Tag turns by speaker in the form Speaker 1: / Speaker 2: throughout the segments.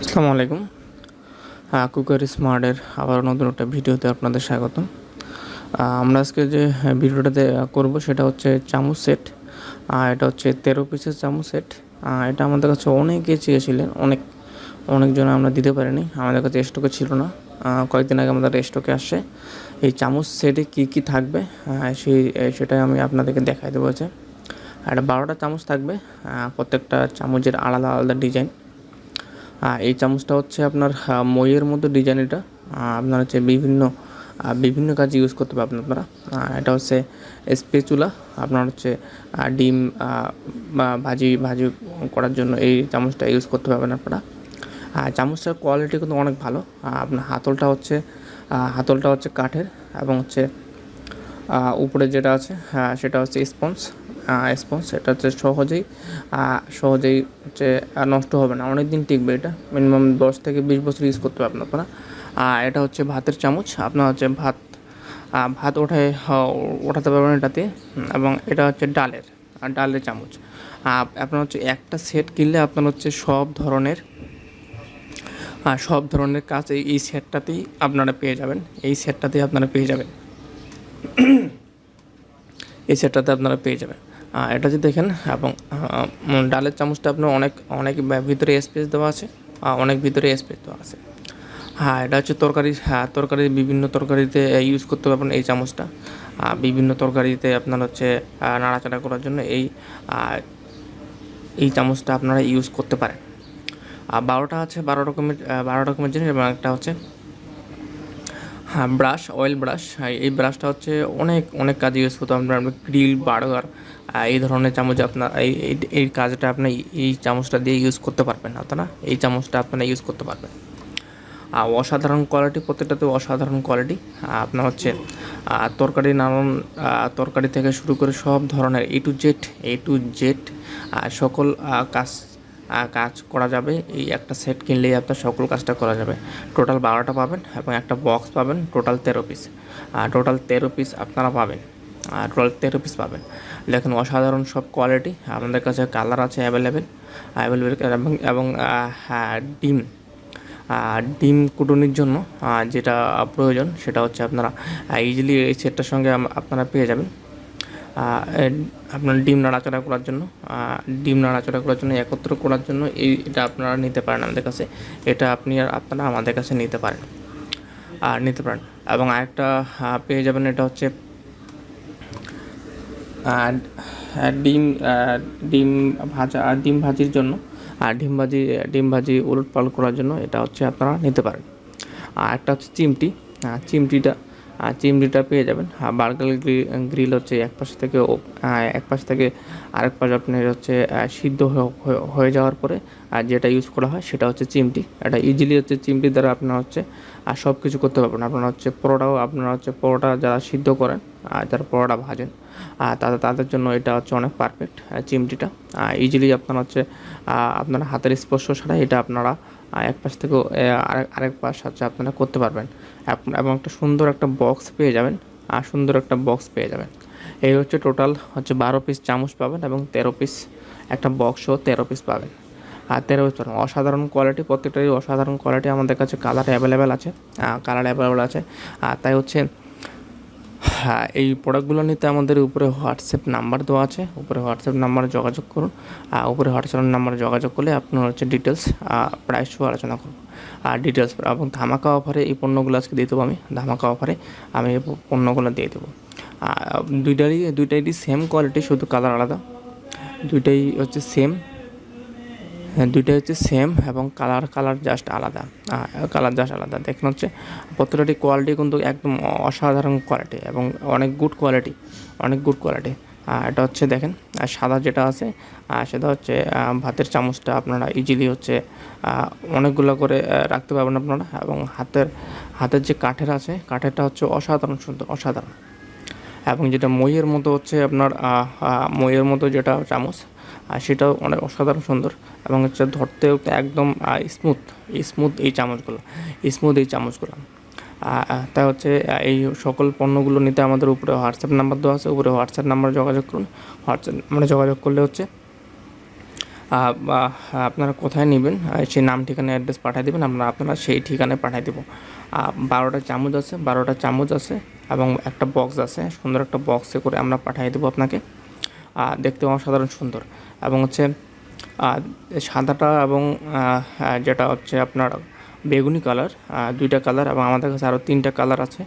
Speaker 1: আসসালামু আলাইকুম। কুকার স্মার্টের আবার নতুন একটা ভিডিওতে আপনাদের স্বাগতম। আহ, আমরা আজকে যে ভিডিওটাতে করব সেটা হচ্ছে চামচ সেট এটা হচ্ছে তেরো পিসের চামচ সেট এটা আমাদের কাছে অনেকে চেয়েছিলেন অনেক অনেকজন আমরা দিতে পারিনি আমাদের কাছে স্টকে ছিল না। কয়েকদিন আগে আমাদের স্টকে আসে। এই চামচ সেটে কী কী থাকবে? সেই সেটাই আমি আপনাদেরকে দেখাই দেবো হচ্ছে একটা বারোটা চামচ থাকবে। প্রত্যেকটা চামচের আলাদা আলাদা ডিজাইন এই চামচটা হচ্ছে আপনার আহ, মইয়ের মতো ডিজাইন এটা। আপনার হচ্ছে বিভিন্ন বিভিন্ন কাজে ইউজ করতে পারবেন আপনারা। এটা হচ্ছে স্পেচুলা আপনার হচ্ছে ডিম বা ভাজি ভাজি করার জন্য এই চামচটা ইউজ করতে পারবেন আপনারা। চামচটার কোয়ালিটি কিন্তু অনেক ভালো। আপনার হাতলটা হচ্ছে হাতলটা হচ্ছে কাঠের এবং হচ্ছে উপরে যেটা আছে হ্যাঁ, সেটা হচ্ছে স্পঞ্জ স্পঞ্জ এটা হচ্ছে সহজেই সহজেই হচ্ছে নষ্ট হবে না। অনেক দিন টিকবে এটা। মিনিমাম দশ থেকে বিশ বছর ইউজ করতে পারবেন আপনারা। আর এটা হচ্ছে ভাতের চামচ। আপনার হচ্ছে ভাত ভাত ওঠায় ওঠাতে পারবেন এটাতে। এবং এটা হচ্ছে ডালের আর ডালের চামচ। আপনার হচ্ছে একটা সেট কিনলে আপনার হচ্ছে সব ধরনের সব ধরনের কাজ এই সেটটাতেই আপনারা পেয়ে যাবেন। এই সেটটাতেই আপনারা পেয়ে যাবেন। এই সেটটাতে আপনারা পেয়ে যাবেন। এটা যদি দেখেন, এবং ডালের চামচটা আপনার অনেক অনেক ভিতরে স্পেস দেওয়া আছে অনেক ভিতরে স্পেস দেওয়া আছে। হ্যাঁ এটা হচ্ছে তরকারি হ্যাঁ তরকারি বিভিন্ন তরকারিতে ইউজ করতে পারবেন এই চামচটা। বিভিন্ন তরকারিতে আপনার হচ্ছে নাড়াচাড়া করার জন্য এই এই চামচটা আপনারা ইউজ করতে পারেন। আর বারোটা আছে, বারো রকমের বারো রকমের জিনিস, এবং একটা হচ্ছে হ্যাঁ ব্রাশ অয়েল ব্রাশ এই ব্রাশটা হচ্ছে অনেক অনেক কাজে ইউজ করতে আপনার গ্রিল বার্গার এই ধরনের চামচ আপনার, এই, এই- কাজটা আপনি এই চামচটা দিয়ে ইউজ করতে পারবেন না না? এই চামচটা আপনারা ইউজ করতে পারবেন। আর অসাধারণ কোয়ালিটি প্রত্যেকটাতে অসাধারণ কোয়ালিটি আপনার হচ্ছে তরকারি নানান তরকারি থেকে শুরু করে সব ধরনের A to Z A to Z সকল কাজ কাজ করা যাবে। এই একটা সেট কিনলেই আপনার সকল কাজটা করা যাবে। টোটাল বারোটা পাবেন এবং একটা বক্স পাবেন টোটাল তেরো পিস আর টোটাল তেরো পিস আপনারা পাবেন। আর টোটাল তেরো পিস পাবেন। দেখেন অসাধারণ সব কোয়ালিটি আমাদের কাছে কালার আছে অ্যাভেলেবেল অ্যাভেলেবেল এবং এবং হ্যাঁ ডিম। ডিম কুটুনির জন্য যেটা প্রয়োজন সেটা হচ্ছে আপনারা ইজিলি এই সেটটার সঙ্গে আপনারা পেয়ে যাবেন। আপনার ডিম নাড়াচাড়া করার জন্য ডিম নাড়াচাড়া করার জন্য, একত্র করার জন্য এই এটা আপনারা নিতে পারেন আমাদের কাছে। এটা আপনি আর আপনারা আমাদের কাছে নিতে পারেন। আর নিতে পারেন। এবং আরেকটা পেয়ে যাবেন এটা হচ্ছে ডিম ডিম ভাজা ডিম ভাজির জন্য, আর ডিম ভাজি ডিম ভাজি উলট পালট করার জন্য এটা হচ্ছে আপনারা নিতে পারেন। আর একটা হচ্ছে চিমটি। চিমটিটা আর চিমটিটা পেয়ে যাবেন। আর বার্গার গ্রিল হচ্ছে এক পাশ থেকে ও- এক পাশ থেকে আরেক পাশ আপনার হচ্ছে সিদ্ধ হয়ে- হয়ে- হয়ে যাওয়ার পরে, আর যেটা ইউজ করা হয় সেটা হচ্ছে চিমটি। এটা ইজিলি হচ্ছে চিমটি দ্বারা আপনারা হচ্ছে, আর সব কিছু করতে পারবেন। আপনারা হচ্ছে পরোটাও, আপনারা হচ্ছে পরোটা যারা সিদ্ধ করেন, আর যারা পরোটা ভাজেন, আর তাদের তাদের জন্য এটা হচ্ছে অনেক পারফেক্ট চিমটিটা। ইজিলি আপনারা হচ্ছে আপনারা হাতের স্পর্শ ছাড়া এটা আপনারা এক পাশ থেকে আরেক আরেক পাশ হচ্ছে আপনারা করতে পারবেন। এবং একটা সুন্দর একটা বক্স পেয়ে যাবেন, আর সুন্দর একটা বক্স পেয়ে যাবেন। এই হচ্ছে টোটাল হচ্ছে বারো পিস চামচ পাবেন এবং তেরো পিস একটা বক্সও তেরো পিস পাবেন। আর তেরো পিস পাবেন। অসাধারণ কোয়ালিটি প্রত্যেকটাই অসাধারণ কোয়ালিটি আমাদের কাছে কালার অ্যাভেলেবেল আছে কালার অ্যাভেলেবেল আছে। আর তাই হচ্ছে হ্যাঁ এই প্রোডাক্টগুলো নিতে আমাদের উপরে হোয়াটসঅ্যাপ নাম্বার দেওয়া আছে। উপরে হোয়াটসঅ্যাপ নাম্বারে যোগাযোগ করুন। আর উপরে হোয়াটসঅ্যাপ নাম্বারে যোগাযোগ করলে আপনার হচ্ছে ডিটেলস প্রাইস আলোচনা করব। আর ডিটেলস এবং ধামাকা অফারে এই পণ্যগুলো আজকে দিয়ে দেবো আমি। ধামাকা অফারে আমি এই পণ্যগুলো দিয়ে দেবো। দুইটারই দুইটারই সেম কোয়ালিটি শুধু কালার আলাদা। দুইটাই হচ্ছে সেম দুইটা হচ্ছে সেম এবং কালার কালার জাস্ট আলাদা। কালার জাস্ট আলাদা। দেখুন হচ্ছে, প্রত্যেকটি কোয়ালিটি কিন্তু একদম অসাধারণ কোয়ালিটি এবং অনেক গুড কোয়ালিটি অনেক গুড কোয়ালিটি এটা হচ্ছে দেখেন সাদা যেটা আছে সেটা হচ্ছে ভাতের চামচটা আপনারা ইজিলি হচ্ছে অনেকগুলো করে রাখতে পারবেন আপনারা এবং হাতের হাতের যে কাঠের আছে, কাঠেরটা হচ্ছে অসাধারণ সুন্দর, অসাধারণ। এবং যেটা মইয়ের মতো হচ্ছে আপনার মইয়ের মতো যেটা চামচ আর সেটাও অনেক অসাধারণ সুন্দর এবং হচ্ছে ধরতেও একদম স্মুথ স্মুথ এই চামচগুলো স্মুথ এই চামচগুলো। তাই হচ্ছে এই সকল পণ্যগুলো নিতে আমাদের উপরে হোয়াটসঅ্যাপ নাম্বার দেওয়া আছে, উপরে হোয়াটসঅ্যাপ নাম্বার যোগাযোগ করুন। হোয়াটসঅ্যাপ নাম্বারে যোগাযোগ করলে হচ্ছে আপনারা কোথায় নেবেন সেই নাম ঠিকানা অ্যাড্রেস পাঠিয়ে দেবেন, আমরা আপনারা সেই ঠিকানায় পাঠিয়ে দেবো। বারোটা চামচ আছে, বারোটা চামচ আছে এবং একটা বক্স আছে, সুন্দর একটা বক্সে করে আমরা পাঠিয়ে দেবো আপনাকে। দেখতে অসাধারণ সুন্দর। এবং হচ্ছে সাদাটা এবং যেটা হচ্ছে আপনার বেগুনি কালার দুইটা কালার এবং আমাদের কাছে আরও তিনটা কালার আছে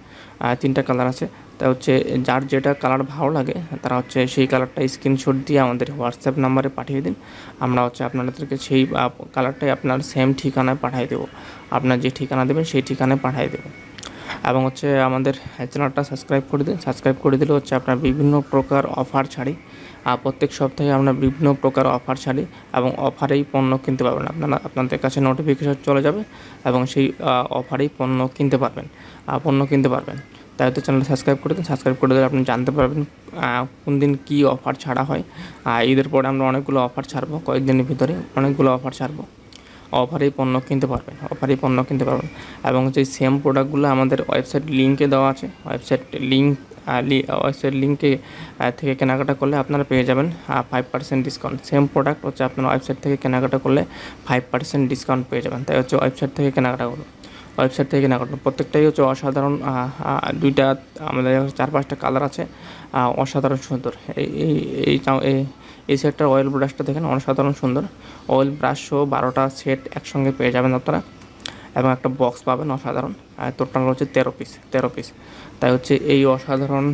Speaker 1: তিনটা কালার আছে। তা হচ্ছে, যার যেটা কালার ভালো লাগে, তারা হচ্ছে সেই কালারটা স্ক্রিনশট দিয়ে আমাদের হোয়াটসঅ্যাপ নাম্বারে পাঠিয়ে দিন। আমরা হচ্ছে আপনাদেরকে সেই কালারটাই আপনার সেম ঠিকানায় পাঠিয়ে দেবো। আপনার যে ঠিকানা দেবেন সেই ঠিকানায় পাঠিয়ে দেবো। এবং হচ্ছে আমাদের চ্যানেলটা সাবস্ক্রাইব করে দিন। সাবস্ক্রাইব করে দিলে হচ্ছে আপনার বিভিন্ন প্রকার অফার ছাড়ি। আর প্রত্যেক সপ্তাহে আমরা বিভিন্ন প্রকার অফার ছাড়ি এবং অফারেই পণ্য কিনতে পারবেন। আপনারা আপনাদের কাছে নোটিফিকেশন চলে যাবে এবং সেই অফারেই পণ্য কিনতে পারবেন। পণ্য কিনতে পারবেন। তাই তো চ্যানেল সাবস্ক্রাইব করে দিন। সাবস্ক্রাইব করে দিলে আপনি জানতে পারবেন কোন দিন কী অফার ছাড়া হয়। ঈদের পরে আমরা অনেকগুলো অফার ছাড়বো। কয়েকদিনের ভিতরে অনেকগুলো অফার ছাড়বো। অফারেই পণ্য কিনতে পারবেন অফারে পণ্য কিনতে পারবেন। এবং যে সেম প্রোডাক্টগুলো আমাদের ওয়েবসাইট লিঙ্কে দেওয়া আছে ওয়েবসাইট লিঙ্ক ওয়েবসাইট লিঙ্কে থেকে কেনাকাটা করলে আপনারা পেয়ে যাবেন five percent discount same product হচ্ছে আপনার ওয়েবসাইট থেকে কেনাকাটা করলে ফাইভ পার্সেন্ট ডিসকাউন্ট পেয়ে যাবেন। তাই হচ্ছে ওয়েবসাইট থেকে কেনাকাটা করুন। ওয়েবসাইট থেকে না করুন। প্রত্যেকটাই হচ্ছে অসাধারণ দুইটা, আমাদের চার পাঁচটা কালার আছে অসাধারণ সুন্দর। এই এই এই এই এই সেটটার অয়েল ব্রাশটা দেখেন, অসাধারণ সুন্দর। অয়েল ব্রাশ সহ বারোটা সেট একসঙ্গে পেয়ে যাবেন আপনারা। এবং একটা বক্স পাবেন, অসাধারণ। আর টোটাল হচ্ছে তেরো পিস তেরো পিস তাই হচ্ছে এই অসাধারণ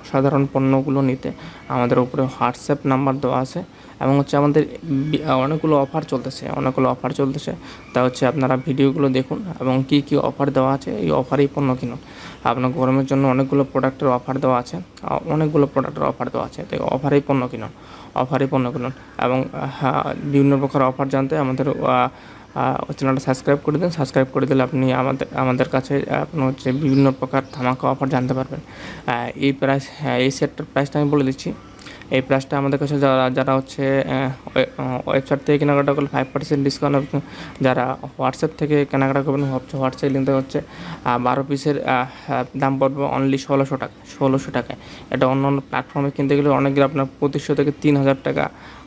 Speaker 1: অসাধারণ পণ্যগুলো নিতে আমাদের উপরে হোয়াটসঅ্যাপ নাম্বার দেওয়া আছে এবং হচ্ছে আমাদের অনেকগুলো অফার চলতেছে অনেকগুলো অফার চলতেছে। তা হচ্ছে আপনারা ভিডিওগুলো দেখুন এবং কী কী অফার দেওয়া আছে এই অফারেই পণ্য কিনুন। আপনার গরমের জন্য অনেকগুলো প্রোডাক্টের অফার দেওয়া আছে অনেকগুলো প্রোডাক্টের অফার দেওয়া আছে। তাই অফারেই পণ্য কিনুন অফারেই পণ্য কিনুন এবং হ্যাঁ, বিভিন্ন প্রকার অফার জানতে আমাদের চ্যানেলটা সাবস্ক্রাইব করে দিন। সাবস্ক্রাইব করে দিলে আপনি আমাদের আমাদের কাছে আপনার হচ্ছে বিভিন্ন প্রকার ধামাকা অফার জানতে পারবেন। এই প্রাইস এই সেটটার প্রাইসটা আমি বলে দিচ্ছি। এই প্রাইসটা আমাদের কাছে যারা যারা হচ্ছে ওয়েবসাইট থেকে কেনাকাটা করলে ফাইভ পার্সেন্ট ডিসকাউন্ট যারা হোয়াটসঅ্যাপ থেকে কেনাকাটা করবেন হোয়াটসঅ্যাপ লিঙ্কে হচ্ছে বারো পিসের দাম পড়বে অনলি ষোলোশো টাকা, ষোলোশো টাকায়। এটা অন্য অন্য প্ল্যাটফর্মে কিনতে গেলে অনেকগুলো আপনার পঁচিশশো থেকে তিন হাজার টাকা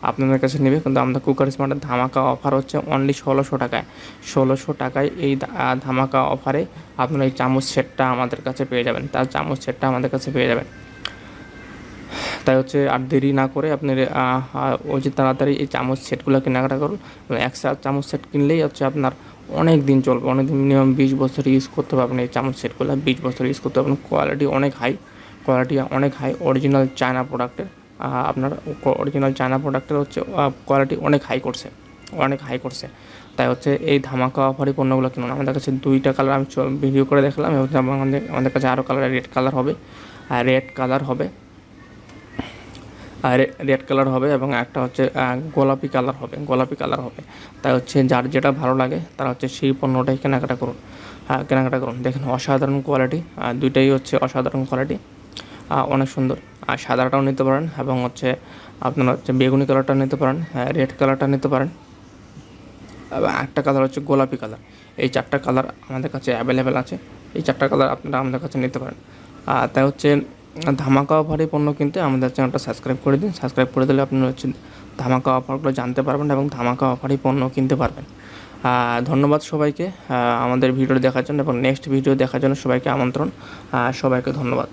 Speaker 1: আপনাদের কাছে নেবে, কিন্তু আমাদের কুকার স্মার্টের ধামাকা অফার হচ্ছে অনলি ষোলোশো টাকায়। ষোলোশো টাকায় এই ধামাকা অফারে আপনারা এই চামচ সেটটা আমাদের কাছে পেয়ে যাবেন, তার চামচ সেটটা আমাদের কাছে পেয়ে যাবেন। তাই হচ্ছে আর দেরি না করে আপনি অতি তাড়াতাড়ি এই চামচ সেটগুলো কেনাকাটা করুন। একশো চামচ সেট কিনলেই হচ্ছে আপনার অনেক দিন চলবে, অনেক দিন মিনিমাম বিশ বছর ইউজ করতে পারবেন এই চামচ সেটগুলো। বিশ বছর ইউজ করতে পারবেন কোয়ালিটি অনেক হাই কোয়ালিটি অনেক হাই অরিজিনাল চায়না প্রোডাক্টের আপনার অরিজিনাল চায়না প্রোডাক্টের হচ্ছে কোয়ালিটি অনেক হাই করছে, অনেক হাই করছে। তাই হচ্ছে এই ধামাকা অফারই পণ্যগুলো কিনুন। আমাদের কাছে দুইটা কালার আমি ভিডিও করে দেখলাম, এবং আমাদের আমাদের কাছে আরও কালার রেড কালার হবে। আর রেড কালার হবে রেড কালার হবে এবং একটা হচ্ছে গোলাপি কালার হবে গোলাপি কালার হবে। তাই হচ্ছে যার যেটা ভালো লাগে তারা হচ্ছে সেই পণ্যটাই কেনাকাটা করুন। আহ, কেনাকাটা করুন। দেখেন অসাধারণ কোয়ালিটি দুইটাই হচ্ছে অসাধারণ কোয়ালিটি অনেক সুন্দর। আর সাদাটাও নিতে পারেন এবং হচ্ছে আপনারা হচ্ছে বেগুনি কালারটা নিতে পারেন রেড কালারটা নিতে পারেন। একটা কালার হচ্ছে গোলাপি কালার এই চারটা কালার আমাদের কাছে অ্যাভেলেবেল আছে। এই চারটা কালার আপনারা আমাদের কাছে নিতে পারেন। আর তাই হচ্ছে ধামাকা অফারে পণ্য কিনতে আমাদের চ্যানেলটা সাবস্ক্রাইব করে দিন। সাবস্ক্রাইব করে দিলে আপনি হচ্ছে ধামাকা অফারগুলো জানতে পারবেন এবং ধামাকা অফারই পণ্য কিনতে পারবেন। ধন্যবাদ সবাইকে। আমাদের ভিডিও দেখার জন্য এবং নেক্সট ভিডিও দেখার জন্য সবাইকে আমন্ত্রণ। সবাইকে ধন্যবাদ।